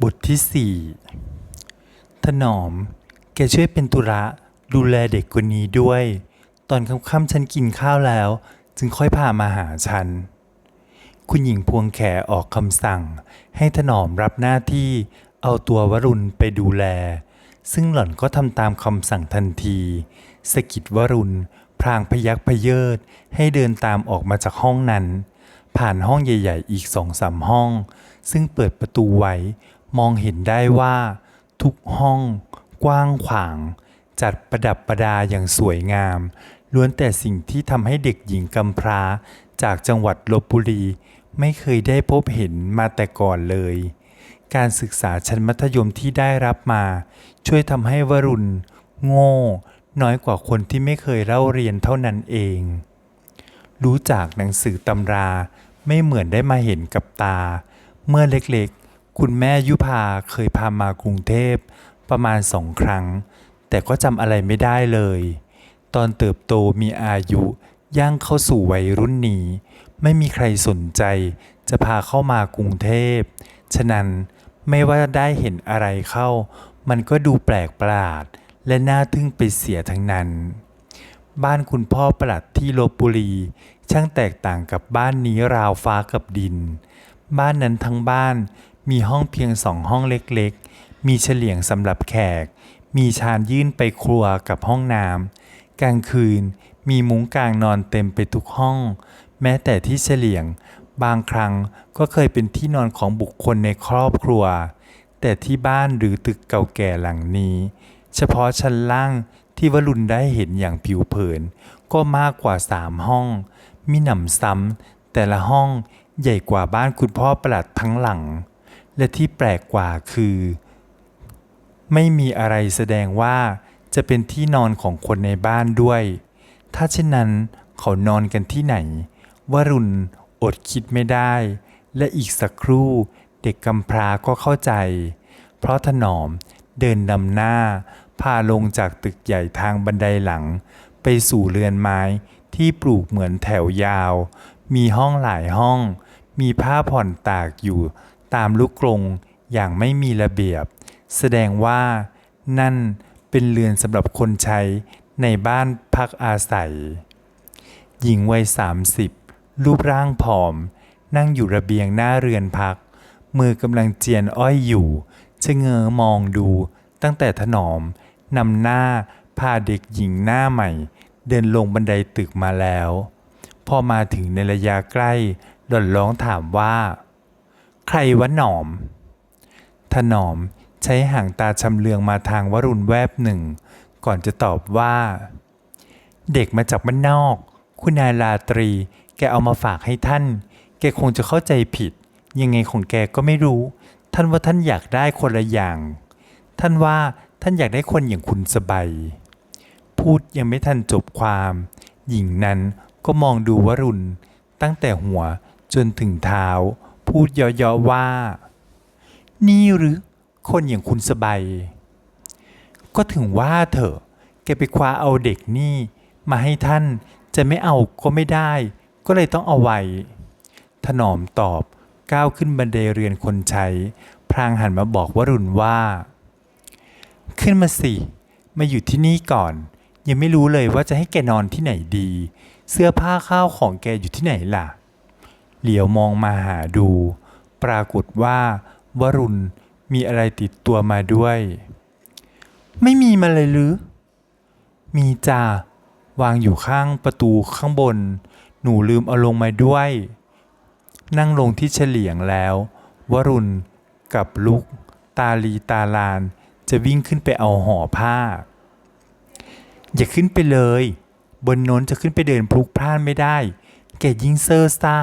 บทที่สี่ถนอม แกช่วยเป็นตุระดูแลเด็กคนนี้ด้วย ตอนค่ำๆฉันกินข้าวแล้ว จึงค่อยพามาหาฉัน คุณหญิงพวงแขออกคำสั่ง ให้ถนอมรับหน้าที่เอาตัววรุณไปดูแล ซึ่งหล่อนก็ทำตามคำสั่งทันทีสกิดวรุณ พรางพยักพเยิดให้เดินตามออกมาจากห้องนั้น ผ่านห้องใหญ่ ๆ อีกสองสามห้อง ซึ่งเปิดประตูไว้ มองเห็นได้ว่า ทุกห้องกว้างขวาง จัดประดับประดาอย่างสวยงาม ล้วนแต่สิ่งที่ทำให้เด็กหญิงกำพร้า จากจังหวัดลบบุรี ไม่เคยได้พบเห็นมาแต่ก่อนเลย การศึกษาชั้นมัธยมที่ได้รับมา ช่วยทำให้วรุณ โง่ น้อยกว่าคนที่ไม่เคยเล่าเรียนเท่านั้นเอง รู้จากหนังสือตำราไม่เหมือนได้มาเห็นกับตา เมื่อเล็กๆ คุณแม่ยุพาเคยพามากรุงเทพประมาณสองครั้ง แต่ก็จำอะไรไม่ได้เลย ตอนเติบโตมีอายุย่างเข้าสู่วัยรุ่นนี้ ไม่มีใครสนใจจะพาเข้ามากรุงเทพ ฉะนั้นไม่ว่าได้เห็นอะไรเข้า มันก็ดูแปลกประหลาด และน่าทึ่งไปเสียทั้งนั้น บ้านคุณพ่อประหลัดที่ลบบุรี ช่างแตกต่างกับบ้านนี้ราวฟ้ากับดิน บ้านนั้นทั้งบ้าน มีห้องเพียงสองห้องเล็กๆ มีเฉลียงสำหรับแขก มีชานยื่นไปครัวกับห้องน้ำกลางคืนมีมุ้งกลางนอนเต็มไปทุกห้อง แม้แต่ที่เฉลียง บางครั้งก็เคยเป็นที่นอนของบุคคลในครอบครัว แต่ที่บ้านหรือตึกเก่าแก่หลังนี้ เฉพาะชั้นล่างที่วรุณได้เห็นอย่างผิวเผิน ก็มากกว่าสามห้อง มีหนำซ้ำแต่ละห้องใหญ่กว่าบ้านคุณพ่อประหลัดทั้งหลัง และที่แปลกกว่าคือ ไม่มีอะไรแสดงว่าจะเป็นที่นอนของคนในบ้านด้วย ถ้าเช่นนั้นเขานอนกันที่ไหน วรุณอดคิดไม่ได้ และอีกสักครู่เด็กกำพร้าก็เข้าใจ เพราะถนอมเดินนำหน้า พาลงจากตึกใหญ่ทางบันไดหลัง ไปสู่เรือนไม้ที่ปลูกเหมือนแถวยาว มีห้องหลายห้อง มีผ้าผ่อนตากอยู่ ตามลูกกรงอย่างไม่มีระเบียบ แสดงว่านั่นเป็นเรือนสำหรับคนใช้ในบ้านพักอาศัย หญิงวัยสามสิบรูปร่างผอม นั่งอยู่ระเบียงหน้าเรือนพัก มือกำลังเจียนอ้อยอยู่ชะเง้อมองดูตั้งแต่ถนอมนำหน้าพาเด็กหญิงหน้าใหม่ เดินลงบันไดตึกมาแล้ว พอมาถึงในระยะใกล้ หล่อนร้องถามว่า ใครวะหนอม ถนอมใช้หางตาชำเลืองมาทางวรุณแวบหนึ่ง ก่อนจะตอบว่า เด็กมาจากบ้านนอก คุณนายลาตรี แกเอามาฝากให้ท่าน แกคงจะเข้าใจผิด ยังไงของแกก็ไม่รู้ ท่านว่าท่านอยากได้คนละอย่าง ท่านว่าท่านอยากได้คนอย่างคุณสบายพูดยังไม่ทันจบความ หญิงนั้นก็มองดูวรุณ ตั้งแต่หัวจนถึงเท้า พูดเยาะๆว่า นี่หรือคนอย่างคุณสบายก็ถึงว่าเถอะแกไปคว้าเอาเด็กนี่มาให้ท่านจะไม่เอาก็ไม่ได้ ก็เลยต้องเอาไว้ถนอมตอบก้าวขึ้นบันไดเรือนคนใช้ พรางหันมาบอกวรุณว่า ขึ้นมาสิ มาอยู่ที่นี่ก่อน ยังไม่รู้เลยว่าจะให้แกนอนที่ไหนดี เสื้อผ้าข้าวของแกอยู่ที่ไหนล่ะ เหลียวมองมาหาดู ปรากฏว่าวรุณมีอะไรติดตัวมาด้วย ไม่มีมาเลยหรือ มีจ้าวางอยู่ข้างประตูข้างบน หนูลืมเอาลงมาด้วย นั่งลงที่เฉลียงแล้ว วรุณกับลุก ตาลีตาลาน จะวิ่งขึ้นไปเอาห่อผ้า อย่าขึ้นไปเลย บนน้นจะขึ้นไปเดินพลุกพล่านไม่ได้ แกยิ่งเซอร์ซ่า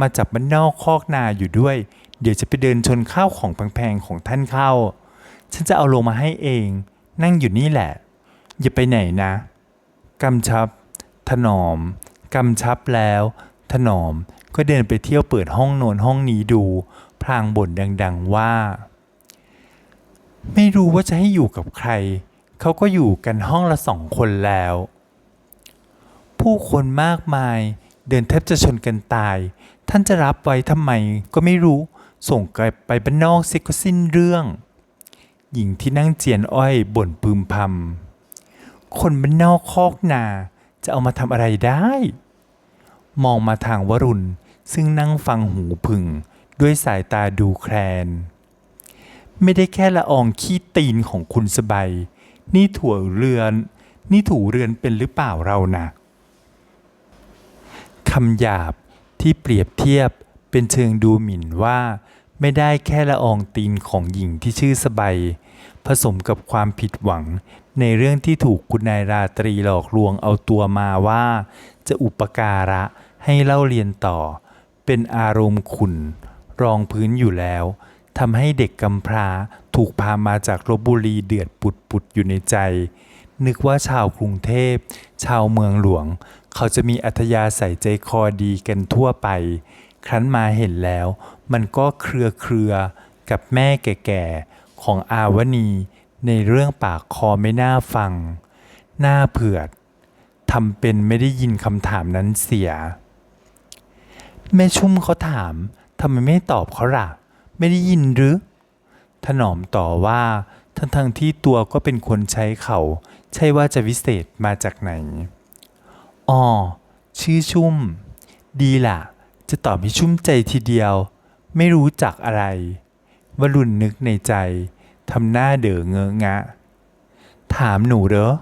มาจากบ้านนอกคอกนาอยู่ด้วย เดี๋ยวจะไปเดินชนข้าวของแพงๆของท่านเข้า ฉันจะเอาลงมาให้เอง นั่งอยู่นี่แหละ อย่าไปไหนนะ กำชับ ถนอม กำชับแล้ว ถนอมก็เดินไปเที่ยวเปิดห้องโนนห้องนี้ดู พลางบ่นดังๆว่า ไม่รู้ว่าจะให้อยู่กับใคร เขาก็อยู่กันห้องละสองคนแล้ว ผู้คนมากมายเดินแทบจะชนกันตาย ท่านจะรับไว้ทำไมก็ไม่รู้ ส่งกลับไปบ้านนอกเสก็สิ้นเรื่อง หญิงที่นั่งเจียนอ้อยบ่นพึมพำคนบ้านนอกคอกนาจะเอามาทำอะไรได้ มองมาทางวรุณ ซึ่งนั่งฟังหูผึ่งด้วยสายตาดูแคลน ไม่ได้แค่ละอองขี้ตีนของคุณสบายนี่ถั่วเรือน นี่ถูเรือนเป็นหรือเปล่าเรานะคำหยาบ ที่เปรียบเทียบเป็นเชิงดูหมิ่นว่า ไม่ได้แค่ละอองตีนของหญิงที่ชื่อสบายผสมกับความผิดหวัง ในเรื่องที่ถูกคุณนายราตรีหลอกลวงเอาตัวมาว่า จะอุปการะให้เล่าเรียนต่อ เป็นอารมณ์ขุนรองพื้นอยู่แล้วทำให้เด็กกำพร้าถูกพามาจากลบบุรีเดือดปุดปุดๆอยู่ในใจ นึกว่าชาวกรุงเทพ ชาวเมืองหลวง เขาจะมีอัธยาศัยใจคอดีกันทั่วไป ครั้นมาเห็นแล้ว มันก็เครือเครือกับแม่แก่ๆ ของอาวณีในเรื่องปากคอไม่น่าฟัง หน้าเผือดทำเป็นไม่ได้ยินคำถามนั้นเสีย แม่ชุ่มเขาถามทำไมไม่ตอบเขาล่ะ ไม่ได้ยินหรือ ถนอมต่อว่าทั้งทงๆที่ตัวก็เป็นคนใช้เขา ใช่ว่าจะวิเศษมาจากไหน อ๋อชื่อชุ่ม ดีล่ะ จะตอบให้ชุ่มใจทีเดียว ไม่รู้จักอะไร วรุณนึกในใจทำหน้าเด๋อเงอะงะ ถามหนูเหรอ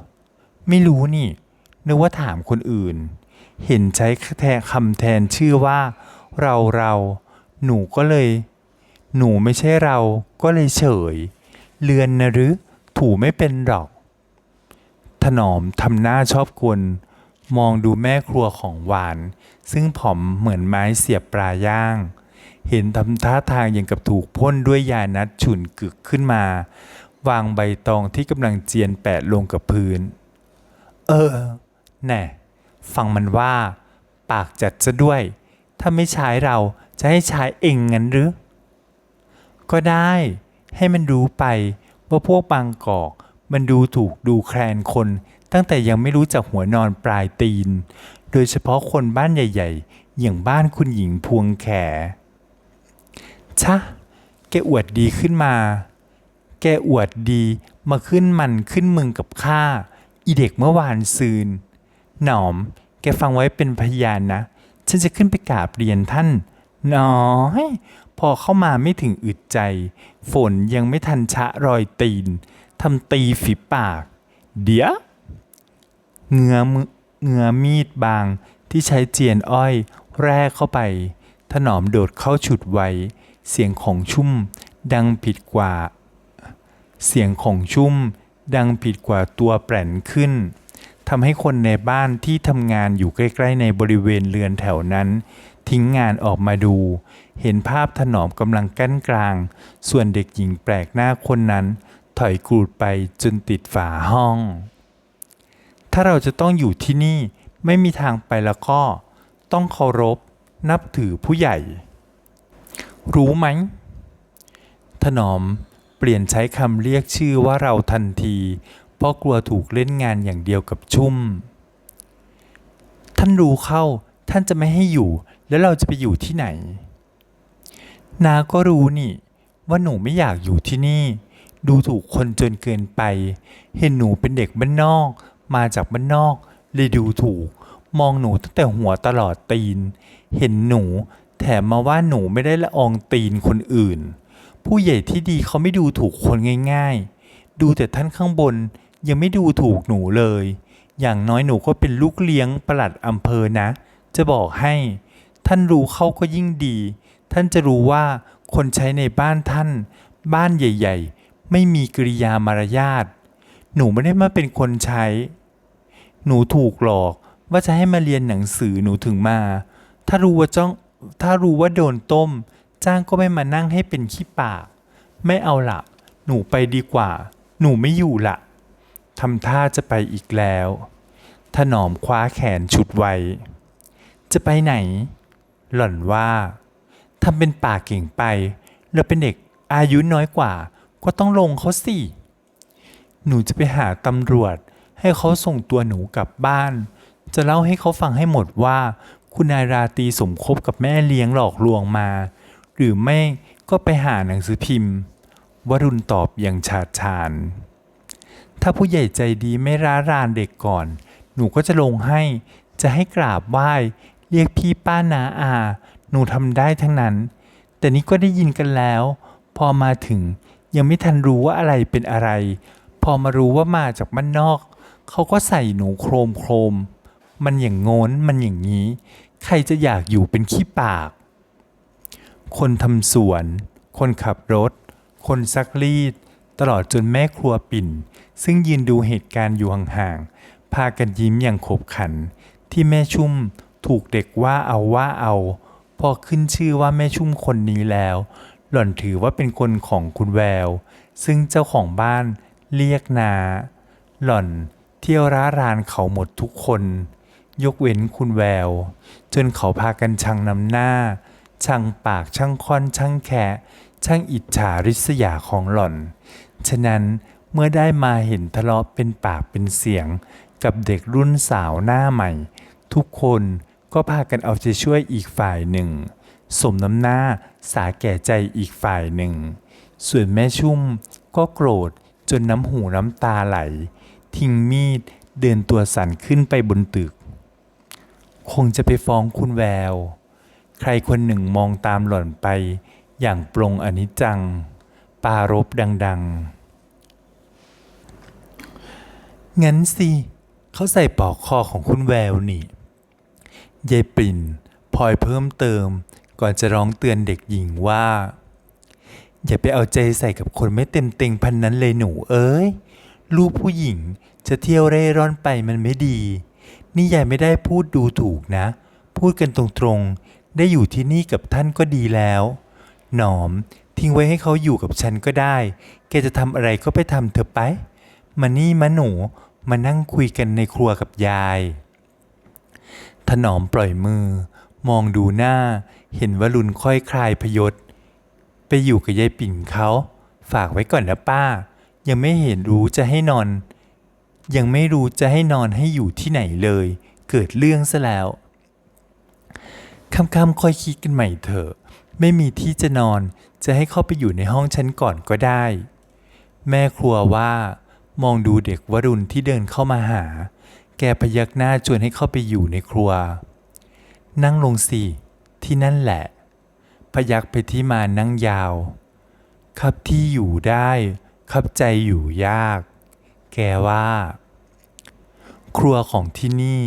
ไม่รู้นี่ นึกว่าถามคนอื่น เห็นใช้แทนคำแทนชื่อว่า เราเรา หนูก็เลย หนูไม่ใช่เรา ก็เลยเฉย เลือนนะหรือ ถูไม่เป็นหรอก ถนอมทำหน้าชอบกล มองดูแม่ครัวของหวาน ซึ่งผอมเหมือนไม้เสียบปลาย่าง เห็นทำท่าทางอย่างกับถูกพ่นด้วยยานัดฉุนกึกขึ้นมา วางใบตองที่กำลังเจียนแปะลงกับพื้น เออ แน่ ฟังมันว่า ปากจัดซะด้วย ถ้าไม่ใช้เราจะให้ใช้เองงั้นหรือ ก็ได้ ให้มันรู้ไปว่าพวกบางกอกมันดูถูกดูแคลนคน ตั้งแต่ยังไม่รู้จักหัวนอนปลายตีน โดยเฉพาะคนบ้านใหญ่ ๆ อย่างบ้านคุณหญิงพวงแข ชะ แกอวดดีขึ้นมา แกอวดดีมาขึ้นมันขึ้นมึงกับข้า อีเด็กเมื่อวานซืน หนอม แกฟังไว้เป็นพยานนะ ฉันจะขึ้นไปกราบเรียนท่านน้อยพอเข้ามาไม่ถึงอึดใจ ฝนยังไม่ทันชะรอยตีนทำตีฝีปาก เดี๋ยว เงื้อเงื้อมีดบางที่ใช้เจียนอ้อยแรกเข้าไป ถนอมโดดเข้าฉุดไว้เสียงของชุ่มดังผิดกว่า เสียงของชุ่มดังผิดกว่าตัวแปรนขึ้นทำให้คนในบ้านที่ทำงานอยู่ใกล้ ๆ ในบริเวณเรือนแถวนั้น ทิ้งงานออกมาดู เห็นภาพถนอมกำลังกั้นกลาง ส่วนเด็กหญิงแปลกหน้าคนนั้น ถอยกรูดไปจนติดฝาห้อง ถ้าเราจะต้องอยู่ที่นี่ไม่มีทางไปแล้วก็ ต้องเคารพนับถือผู้ใหญ่ รู้ไหม ถนอมเปลี่ยนใช้คำเรียกชื่อว่าเราทันที เพราะกลัวถูกเล่นงานอย่างเดียวกับชุ่ม ท่านรู้เข้าท่านจะไม่ให้อยู่ แล้วเราจะไปอยู่ที่ไหน นาก็รู้นี่ ว่าหนูไม่อยากอยู่ที่นี่ ดูถูกคนจนเกินไป เห็นหนูเป็นเด็กบ้านนอก มาจากบ้านนอกเลยดูถูก มองหนูตั้งแต่หัวตลอดตีน เห็นหนู แถมมาว่าหนูไม่ได้ละอองตีนคนอื่น ผู้ใหญ่ที่ดีเขาไม่ดูถูกคนง่ายๆ ดูแต่ท่านข้างบนยังไม่ดูถูกหนูเลย อย่างน้อยหนูก็เป็นลูกเลี้ยงประหลัดอำเภอนะ จะบอกให้ ท่านรู้เข้าก็ยิ่งดี ท่านจะรู้ว่าคนใช้ในบ้านท่าน บ้านใหญ่ ๆ ไม่มีกริยามารยาท หนูไม่ได้มาเป็นคนใช้ หนูถูกหลอกว่าจะให้มาเรียนหนังสือหนูถึงมา ถ้ารู้ว่าจ้องถ้ารู้ว่าโดนต้ม จ้างก็ไม่มานั่งให้เป็นขี้ปาก ไม่เอาละหนูไปดีกว่า หนูไม่อยู่ละทำท่าจะไปอีกแล้ว ถนอมคว้าแขนฉุดไว้ จะไปไหน หล่อนว่าทำเป็นปากเก่งไปเราเป็นเด็กอายุน้อยกว่า ก็ต้องลงเขาสิ หนูจะไปหาตำรวจ ให้เขาส่งตัวหนูกลับบ้าน จะเล่าให้เขาฟังให้หมดว่า คุณนายราตีสมคบกับแม่เลี้ยงหลอกลวงมา หรือไม่ก็ไปหาหนังสือพิมพ์ วรุณตอบอย่างฉาดฉาน ถ้าผู้ใหญ่ใจดีไม่ร้ารานเด็กก่อน หนูก็จะลงให้ จะให้กราบไหว้ เรียกพี่ป้านาอา หนูทำได้ทั้งนั้น แต่นี่ก็ได้ยินกันแล้ว พอมาถึงยังไม่ทันรู้ว่าอะไรเป็นอะไร พอมารู้ว่ามาจากบ้านนอก เขาก็ใส่หนูโครมโครม มันอย่างง้นมันอย่างนี้ ใครจะอยากอยู่เป็นขี้ปาก คนทำสวน คนขับรถ คนซักรีด ตลอดจนแม่ครัวปิ่น ซึ่งยืนดูเหตุการณ์อยู่ห่างๆ พากันยิ้มอย่างขบขัน ที่แม่ชุ่มถูกเด็กว่าเอาว่าเอา พอขึ้นชื่อว่าแม่ชุ่มคนนี้แล้ว หล่อนถือว่าเป็นคนของคุณแวว ซึ่งเจ้าของบ้าน เรียกนา หล่อนเที่ยวร้ารานเขาหมดทุกคน ยกเว้นคุณแวว จนเขาพากันชังนำหน้าช่างปากช่างค่อนช่างแคะช่างอิจฉาริษยาของหล่อน ฉะนั้นเมื่อได้มาเห็นทะเลาะเป็นปากเป็นเสียง กับเด็กรุ่นสาวหน้าใหม่ ทุกคนก็พากันเอาใจช่วยอีกฝ่ายหนึ่ง สมน้ำหน้าสาแก่ใจอีกฝ่ายหนึ่ง ส่วนแม่ชุ่มก็โกรธ จนน้ำหูน้ำตาไหล ทิ้งมีดเดินตัวสั่นขึ้นไปบนตึก คงจะไปฟ้องคุณแวว ใครคนหนึ่งมองตามหล่อนไป อย่างปรงอนิจจัง ปารบดัง ๆ งั้นสิ เขาใส่ปอกคอของคุณแววนี่ยายปิ่นพลอยเพิ่มเติมก่อนจะร้องเตือนเด็กหญิงว่า อย่าไปเอาใจใส่กับคนไม่เต็มเต็งพันนั้นเลยหนูเอ้ยลูกผู้หญิงจะเที่ยวเร่ร่อนไปมันไม่ดี นี่ยายไม่ได้พูดดูถูกนะ พูดกันตรงๆ ได้อยู่ที่นี่กับท่านก็ดีแล้ว หนอม ทิ้งไว้ให้เขาอยู่กับฉันก็ได้ แกจะทำอะไรก็ไปทำเถอะไป มานี่มาหนู มานั่งคุยกันในครัวกับยาย ถนอมปล่อยมือ มองดูหน้า เห็นว่าลุนค่อยคลายพยศ ไปอยู่กับยายปิ่นเขาฝากไว้ก่อนนะป้า ยังไม่เห็นรู้จะให้นอน ยังไม่รู้จะให้นอนให้อยู่ที่ไหนเลย เกิดเรื่องซะแล้วค่ำๆค่อยคิดกันใหม่เถอะ ไม่มีที่จะนอนจะให้เข้าไปอยู่ในห้องฉันก่อนก็ได้ แม่ครัวว่ามองดูเด็กวรุณที่เดินเข้ามาหา แกพยักหน้าชวนให้เข้าไปอยู่ในครัว นั่งลงสิที่นั่นแหละ พยักไปที่มานั่งยาว ครับที่อยู่ได้ ครับใจอยู่ยาก แกว่า ครัวของที่นี่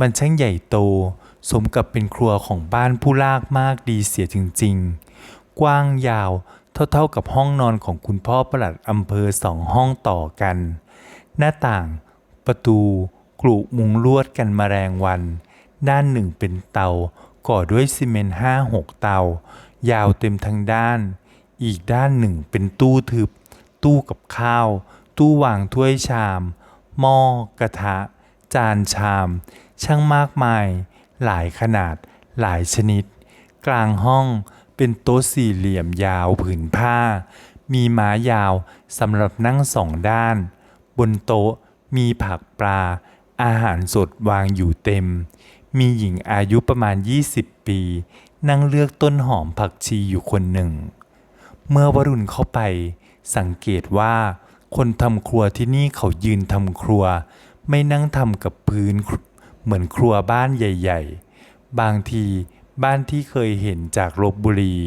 มันช่างใหญ่โต สมกับเป็นครัวของบ้านผู้ลากมากดีเสียจริง ๆ กว้างยาวเท่าๆกับห้องนอนของคุณพ่อประหลัดอำเภอสองห้องต่อกัน หน้าต่าง ประตู กลุมุงลวดกันแมลงวัน ด้านหนึ่งเป็นเตาก่อด้วยซีเมนต์ห้าหกเตา ยาวเต็มทั้งด้าน อีกด้านหนึ่งเป็นตู้ทึบ ตู้กับข้าว ตู้วางถ้วยชาม หม้อกระทะ จานชาม ช่างมากมาย หลายขนาด หลายชนิด กลางห้องเป็นโต๊ะสี่เหลี่ยมยาวผืนผ้า มีไม้ยาวสำหรับนั่งสองด้าน บนโต๊ะมีผักปลา อาหารสดวางอยู่เต็ม มีหญิงอายุประมาณ 20 ปี นั่งเลือกต้นหอมผักชีอยู่คนหนึ่ง เมื่อวรุณเข้าไป สังเกตว่า คนทำครัวที่นี่เขายืนทำครัว ไม่นั่งทำกับพื้นเหมือนครัวบ้านใหญ่ ๆ บางทีบ้านที่เคยเห็นจากลบบุรี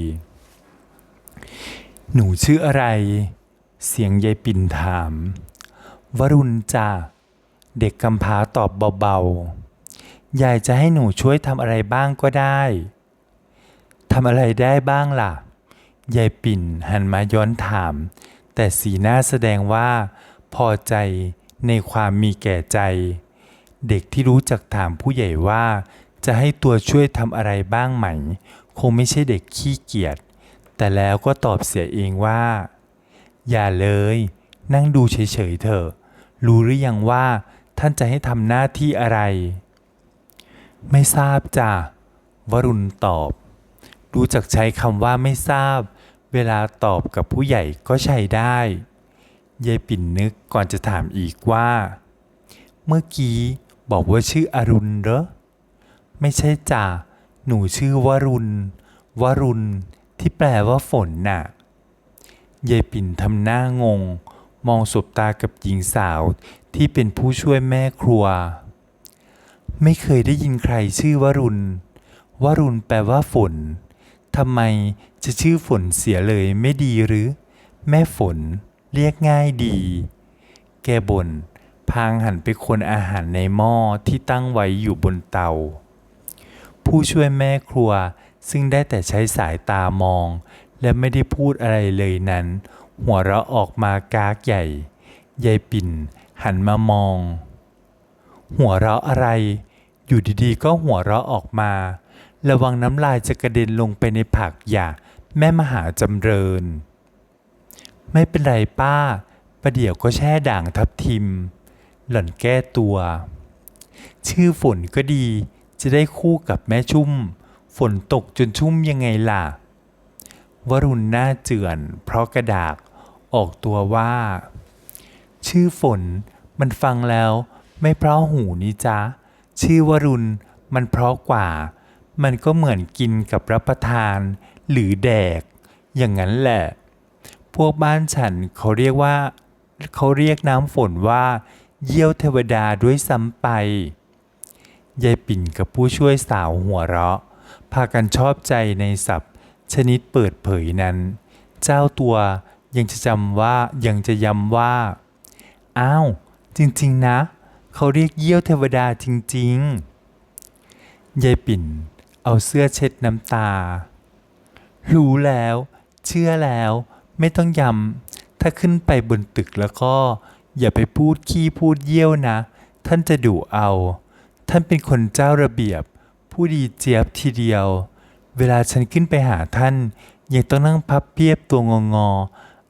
หนูชื่ออะไร เสียงยายปิ่นถาม วรุณจ้าเด็กกำพร้าตอบเบาๆ ยายจะให้หนูช่วยทำอะไรบ้างก็ได้ ทำอะไรได้บ้างล่ะ ยายปิ่นหันมาย้อนถาม แต่สีหน้าแสดงว่า พอใจในความมีแก่ใจ เด็กที่รู้จักถามผู้ใหญ่ว่า จะให้ตัวช่วยทำอะไรบ้างไหม คงไม่ใช่เด็กขี้เกียจ แต่แล้วก็ตอบเสียเองว่า อย่าเลย นั่งดูเฉยๆเถอะ รู้หรือยังว่า ท่านจะให้ทำหน้าที่อะไร ไม่ทราบจ้ะวรุณตอบ รู้จักใช้คำว่าไม่ทราบ เวลาตอบกับผู้ใหญ่ก็ใช้ได้ยายปิ่นนึกก่อนจะถามอีกว่า เมื่อกี้บอกว่าชื่ออรุณเหรอ ไม่ใช่จ้ะหนูชื่อวรุณ วรุณ ที่แปลว่าฝนน่ะยายปิ่นทำหน้างง มองสบตากับหญิงสาวที่เป็นผู้ช่วยแม่ครัว ไม่เคยได้ยินใครชื่อวรุณ วรุณแปลว่าฝน ทำไมจะชื่อฝนเสียเลยไม่ดีหรือ แม่ฝนเรียกง่ายดี แกบ่นพางหันไปคนอาหารในหม้อที่ตั้งไว้อยู่บนเตา ผู้ช่วยแม่ครัวซึ่งได้แต่ใช้สายตามอง และไม่ได้พูดอะไรเลยนั้น หัวเราะออกมากากใหญ่ ยายปิ่นหันมามอง หัวเราะอะไร อยู่ดีๆก็หัวเราะออกมา ระวังน้ำลายจะกระเด็นลงไปในผักอย่า แม่มหาจำเริญ ไม่เป็นไรป้า ประเดี๋ยวก็แช่ด่างทับทิม หล่อนแก้ตัว ชื่อฝนก็ดี จะได้คู่กับแม่ชุ่ม ฝนตกจนชุ่มยังไงล่ะ วรุณหน้าเจือน เพราะกระดากออกตัวว่า ชื่อฝนมันฟังแล้ว ไม่เพราะหูนี่จ๊ะชื่อวรุณมันเพราะกว่า มันก็เหมือนกินกับรับประทาน หรือแดก อย่างนั้นแหละ พวกบ้านฉันเขาเรียกว่า เขาเรียกน้ำฝนว่า เยี่ยวเทวดาด้วยซ้ำไป ยายปิ่นกับผู้ช่วยสาวหัวเราะ พากันชอบใจในศัพท์ ชนิดเปิดเผยนั้น เจ้าตัวยังจะจำว่ายังจะย้ำว่า อ้าว จริง ๆ นะ เขาเรียกเยี่ยวเทวดาจริง ๆยายปิ่น เอาเสื้อเช็ดน้ำตา รู้แล้ว เชื่อแล้ว ไม่ต้องย้ำถ้าขึ้นไปบนตึกแล้วก็ อย่าไปพูดขี้พูดเยี่ยวนะ ท่านจะดุเอา ท่านเป็นคนเจ้าระเบียบ ผู้ดีเจี๊ยบทีเดียว เวลาฉันขึ้นไปหาท่าน ยังต้องนั่งพับเพียบตัวงองอ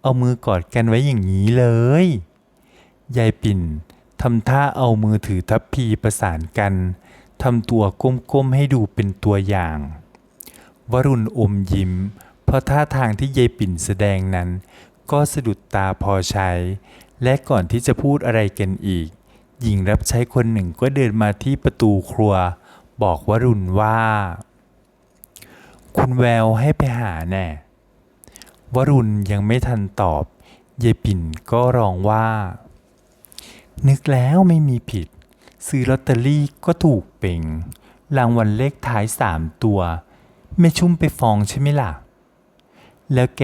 เอามือกอดกันไว้อย่างนี้เลย ยายปิ่นทำท่าเอามือถือทัพพีประสานกัน ทำตัวก้มๆให้ดูเป็นตัวอย่าง วรุณอมยิ้ม เพราะท่าทางที่ยายปิ่นแสดงนั้น ก็สะดุดตาพอใช้ และก่อนที่จะพูดอะไรกันอีก หญิงรับใช้คนหนึ่งก็เดินมาที่ประตูครัว บอกวรุณว่า คุณแววให้ไปหาแน่วรุณยังไม่ทันตอบยายปิ่นก็ร้องว่า นึกแล้วไม่มีผิด ซื้อลอตเตอรี่ก็ถูกเป่ง รางวัลเลขท้ายสามตัวไม่ชุ่มไปฟองใช่ไหมล่ะ แล้วแก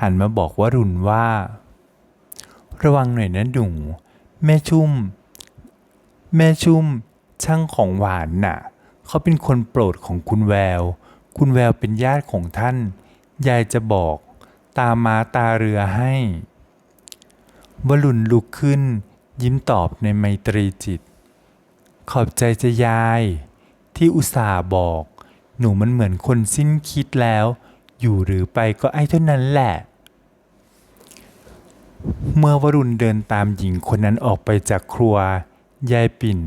หันมาบอกว่ารุณว่า ระวังหน่อยนะหนูแม่ชุ่ม แม่ชุ่ม ช่างของหวานน่ะ เขาเป็นคนโปรดของคุณแวว คุณแววเป็นญาติของท่าน ยายจะบอกตามาตาเรือให้วรุณลุกขึ้น ยิ้มตอบในไมตรีจิต ขอบใจจะยาย ที่อุตส่าห์บอก หนูมันเหมือนคนสิ้นคิดแล้ว อยู่หรือไปก็ไอ้เท่านั้นแหละ เมื่อวรุณเดินตามหญิงคนนั้นออกไปจากครัว ยายปิ่น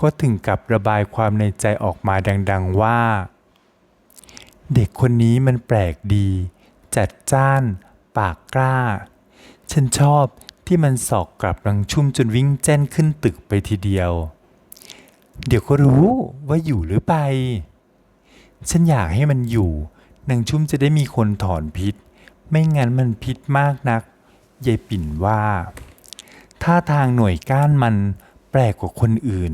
ก็ถึงกับระบายความในใจออกมาดัง ๆว่า เด็กคนนี้มันแปลกดี จัดจ้าน ปากกล้า ฉันชอบที่มันสอกกลับรังชุ่มจนวิ่งแจ้นขึ้นตึกไปทีเดียว เดี๋ยวก็รู้ว่าอยู่หรือไป ฉันอยากให้มันอยู่นางชุ่มจะได้มีคนถอนพิษ ไม่งั้นมันพิษมากนักยายปิ่นว่าท่าทางหน่วยก้านมันแปลกกว่าคนอื่น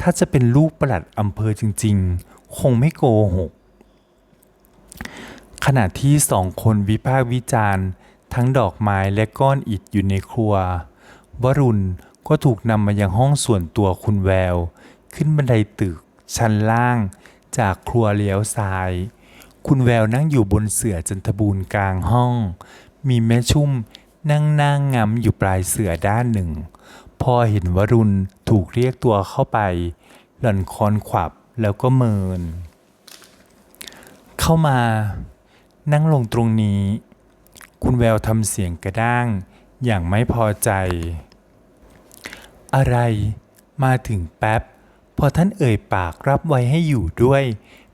ถ้าจะเป็นลูกประหลัดอำเภอจริง ๆ คงไม่โกหก ขณะที่สองคนวิพากษ์วิจารณ์ ทั้งดอกไม้และก้อนอิฐอยู่ในครัว วรุณก็ถูกนำมายังห้องส่วนตัวคุณแวว ขึ้นบันไดตึก ชั้นล่าง จากครัวเลี้ยวซ้าย คุณแววนั่งอยู่บนเสื่อจันทบูรณ์กลางห้อง มีแม่ชุ่มนั่งนางงำอยู่ปลายเสื่อด้านหนึ่ง พอเห็นวรุณถูกเรียกตัวเข้าไป หล่อนคอนขวับแล้วก็เมิน เข้ามา นั่งลงตรงนี้ คุณแววทำเสียงกระด้าง อย่างไม่พอใจ อะไร มาถึงแป๊บ พอท่านเอ่ยปากรับไว้ให้อยู่ด้วย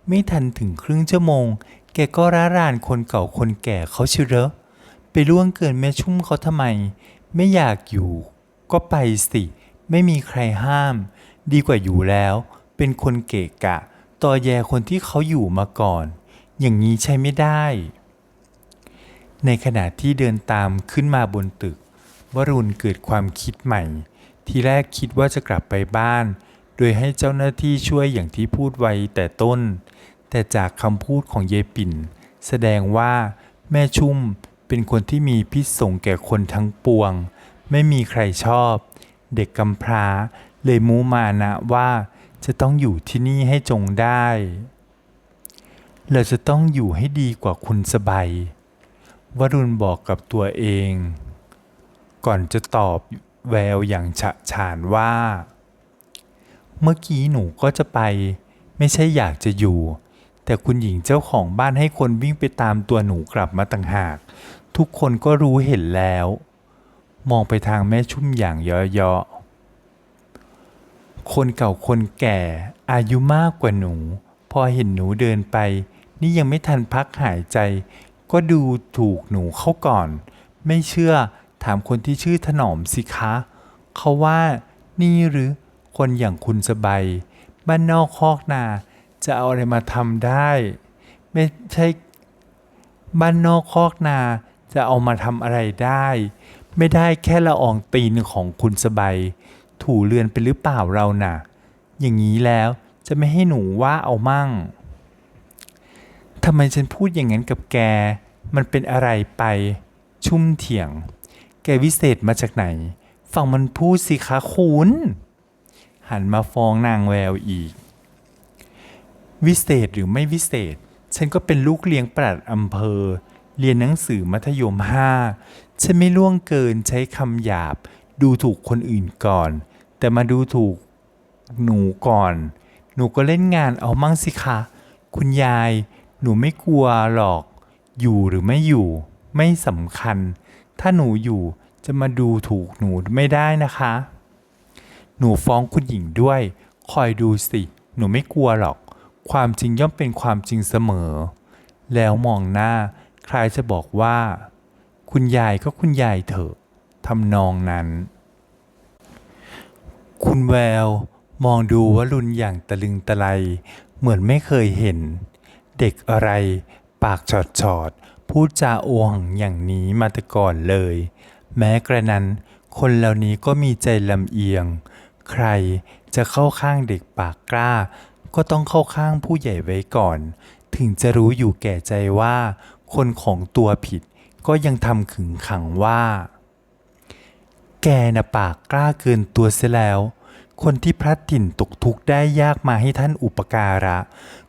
ไม่ทันถึงครึ่งชั่วโมง แกก็ร้ารานคนเก่าคนแก่เขาเชียวเหรอไปล่วงเกินแม่ชุ่มเขาทำไม ไม่อยากอยู่ ก็ไปสิ ไม่มีใครห้าม ดีกว่าอยู่แล้ว เป็นคนเกะกะ ต่อแยคนที่เขาอยู่มาก่อน อย่างนี้ใช้ไม่ได้ ในขณะที่เดินตามขึ้นมาบนตึกวรุณเกิดความคิดใหม่ ทีแรกคิดว่าจะกลับไปบ้าน โดยให้เจ้าหน้าที่ช่วยอย่างที่พูดไว้แต่ต้น แต่จากคำพูดของเยปิ่น แสดงว่าแม่ชุ่มเป็นคนที่มีพิษสงแก่คนทั้งปวง ไม่มีใครชอบ เด็กกำพร้าเลยมูมานะว่าจะต้องอยู่ที่นี่ให้จงได้ เราจะต้องอยู่ให้ดีกว่าคุณสบายวรุณบอกกับตัวเอง ก่อนจะตอบแววอย่างฉะฉานว่า เมื่อกี้หนูก็จะไป ไม่ใช่อยากจะอยู่ แต่คุณหญิงเจ้าของบ้านให้คนวิ่งไปตามตัวหนูกลับมาต่างหาก ทุกคนก็รู้เห็นแล้ว มองไปทางแม่ชุ่มอย่างเยาะๆคนเก่าคนแก่ อายุมากกว่าหนู พอเห็นหนูเดินไป นี่ยังไม่ทันพักหายใจ ก็ดูถูกหนูเข้าก่อน ไม่เชื่อถามคนที่ชื่อถนอมสิคะ เขาว่านี่หรือ คนอย่างคุณสบายบ้านนอกคอกนา จะเอาอะไรมาทำได้ ไม่ใช่บ้านนอกคอกนาจะเอามาทำอะไรได้ ไม่ได้แค่ละอองตีนของคุณสบายถูเรือนไปหรือเปล่าเราน่ะ อย่างนี้แล้วจะไม่ให้หนูว่าเอามั่งทำไมฉันพูดอย่างนั้นกับแก มันเป็นอะไรไป ชุ่มเถียง แกวิเศษมาจากไหนฟังมันพูดสิคะคุณ หันมาฟ้องนางแววอีก วิเศษหรือไม่วิเศษ ฉันก็เป็นลูกเลี้ยงปลัดอำเภอ เรียนหนังสือมัธยมห้าฉันไม่ล่วงเกินใช้คำหยาบ ดูถูกคนอื่นก่อน แต่มาดูถูกหนูก่อน หนูก็เล่นงานเอามั่งสิคะ คุณยาย หนูไม่กลัวหรอก อยู่หรือไม่อยู่ ไม่สำคัญ ถ้าหนูอยู่จะมาดูถูกหนูไม่ได้นะคะ หนูฟ้องคุณหญิงด้วย คอยดูสิ หนูไม่กลัวหรอก ความจริงย่อมเป็นความจริงเสมอ แล้วมองหน้า ใคล้ายจะบอกว่า คุณยายก็คุณยายเถอะทำนองนั้น คุณแวว มองดูวรุณอย่างตะลึงตะไล เหมือนไม่เคยเห็น เด็กอะไร ปากฉอดฉอดๆ พูดจาโอหังอย่างนี้มาแต่ก่อนเลย แม้กระนั้น คนเหล่านี้ก็มีใจลำเอียง ใครจะเข้าข้างเด็กปากกล้า ก็ต้องเข้าข้างผู้ใหญ่ไว้ก่อน ถึงจะรู้อยู่แก่ใจว่า คนของตัวผิดก็ยังทำขึงขังว่า แกน่ะปากกล้าเกินตัวเสียแล้ว คนที่พลัดถิ่นตกทุกข์ได้ยากมาให้ท่านอุปการะ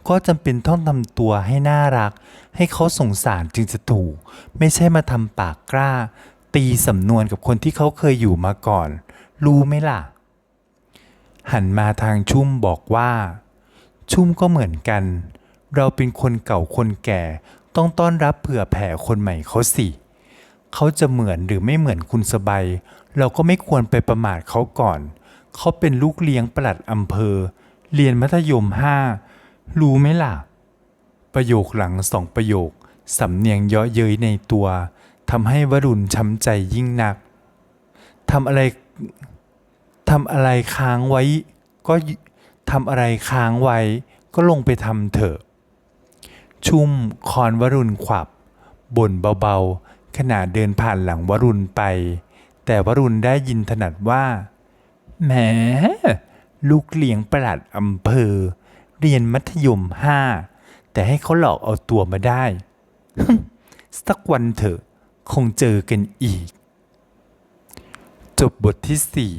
ก็จำเป็นต้องทำตัวให้น่ารัก ให้เขาสงสารจึงจะถูก ไม่ใช่มาทำปากกล้า ตีสำนวนกับคนที่เขาเคยอยู่มาก่อน รู้ไหมล่ะ หันมาทางชุ่มบอกว่า ชุ่มก็เหมือนกัน เราเป็นคนเก่าคนแก่ ต้องต้อนรับเผื่อแผ่คนใหม่เขาสิ เขาจะเหมือนหรือไม่เหมือนคุณสบายเราก็ไม่ควรไปประมาทเขาก่อน เขาเป็นลูกเลี้ยงปลัดอำเภอ เรียนมัธยมห้ารู้ไหมล่ะ ประโยคหลังสองประโยค สำเนียงเยาะเย้ยในตัวทำให้วรุณช้ำใจยิ่งนักทำอะไร ทำอะไรค้างไว้ ก็ทำอะไรค้างไว้ ก็ลงไปทำเถอะ ชุ่มคอนวรุณขวับบ่นเบาๆ ขณะเดินผ่านหลังวรุณไป แต่วรุณได้ยินถนัดว่าแหมลูกเลี้ยงประหลัดอำเภอ เรียนมัธยมห้าแต่ให้เขาหลอกเอาตัวมาได้ สักวันเถอะ คงเจอกันอีก จบบทที่สี่